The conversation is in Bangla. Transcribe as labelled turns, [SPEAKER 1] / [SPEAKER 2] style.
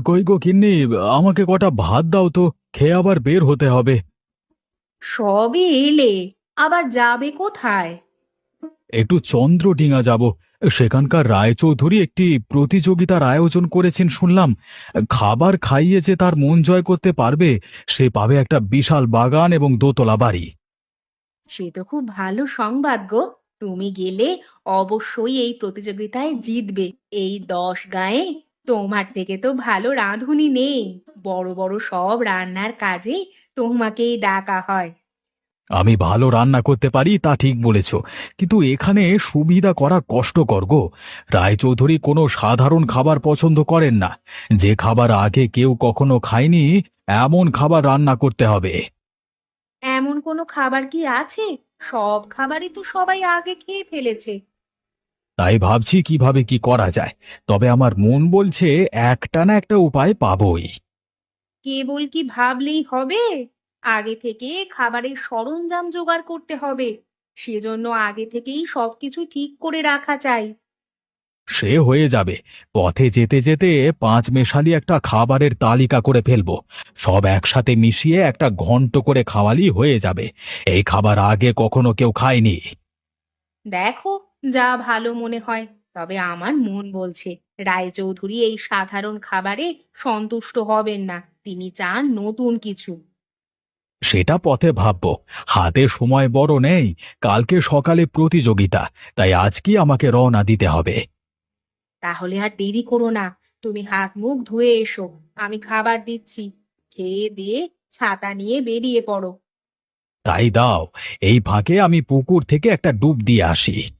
[SPEAKER 1] কই গো কিন্নি আমাকে কটা ভাত দাও তো খেয়ে আবার বের হতে হবে।
[SPEAKER 2] সবে এলে আবার যাবে কোথায়?
[SPEAKER 1] একটু চন্দ্রডিঙা যাব। সেখানকার রায়চৌধুরী একটি প্রতিযোগিতার আয়োজন করেছেন শুনলাম। খাবার খাইয়ে যে তার মন জয় করতে পারবে সে পাবে একটা বিশাল বাগান এবং দোতলা বাড়ি।
[SPEAKER 2] সে তো খুব ভালো সংবাদ গো। তুমি গেলে অবশ্যই এই প্রতিযোগিতায় জিতবে। এই দশ গায়ে তোমার থেকে তো ভালো রাঁধুনি নেই। বড় বড় সব রান্নার কাজে তোমাকেই ডাকা হয়।
[SPEAKER 1] আমি ভালো রান্না করতে পারি তা ঠিক বলেছ। কিন্তু এখানে সুবিধা করা কষ্টকর গো। রায়চৌধুরী কোনো সাধারণ খাবার পছন্দ করেন না। যে খাবার আগে কেউ কখনো খায়নি এমন খাবার রান্না করতে হবে।
[SPEAKER 2] এমন কোনো খাবার কি আছে? সব খাবারই তো সবাই আগে খেয়ে ফেলেছে।
[SPEAKER 1] তাই ভাবছি কীভাবে কি করা যায় তবে আমার মন বলছে একটা না একটা উপায় পাবই।
[SPEAKER 2] কেবল কি ভাবলেই হবে? আগে থেকে খাবারের সরঞ্জাম জোগাড় করতে হবে সেজন্য আগে থেকেই সবকিছু ঠিক করে রাখা চাই।
[SPEAKER 1] সে হয়ে যাবে পথে যেতে যেতে পাঁচ মেশালি একটা খাবারের তালিকা করে ফেলব সব একসাথে মিশিয়ে একটা ঘন্ট করে খাওয়ালি হয়ে যাবে এই খাবার আগে কখনো কেউ খায়নি।
[SPEAKER 2] দেখো যা ভালো মনে হয়। তবে আমার মন বলছে রায়চৌধুরী এই সাধারণ খাবারে সন্তুষ্ট হবেন না। তিনি চান নতুন কিছু।
[SPEAKER 1] সেটা পথে ভাববো। হাতে সময় বড় নেই। কালকে সকালে প্রতিযোগিতা। তাই আজকেই আমাকে রওনা দিতে হবে।
[SPEAKER 2] তাহলে আর দেরি করো না। তুমি হাত মুখ ধুয়ে এসো। আমি খাবার দিচ্ছি। খেয়ে দিয়ে ছাতা নিয়ে বেরিয়ে পড়ো।
[SPEAKER 1] তাই দাও। এই ফাঁকে আমি পুকুর থেকে একটা ডুব দিয়ে আসি।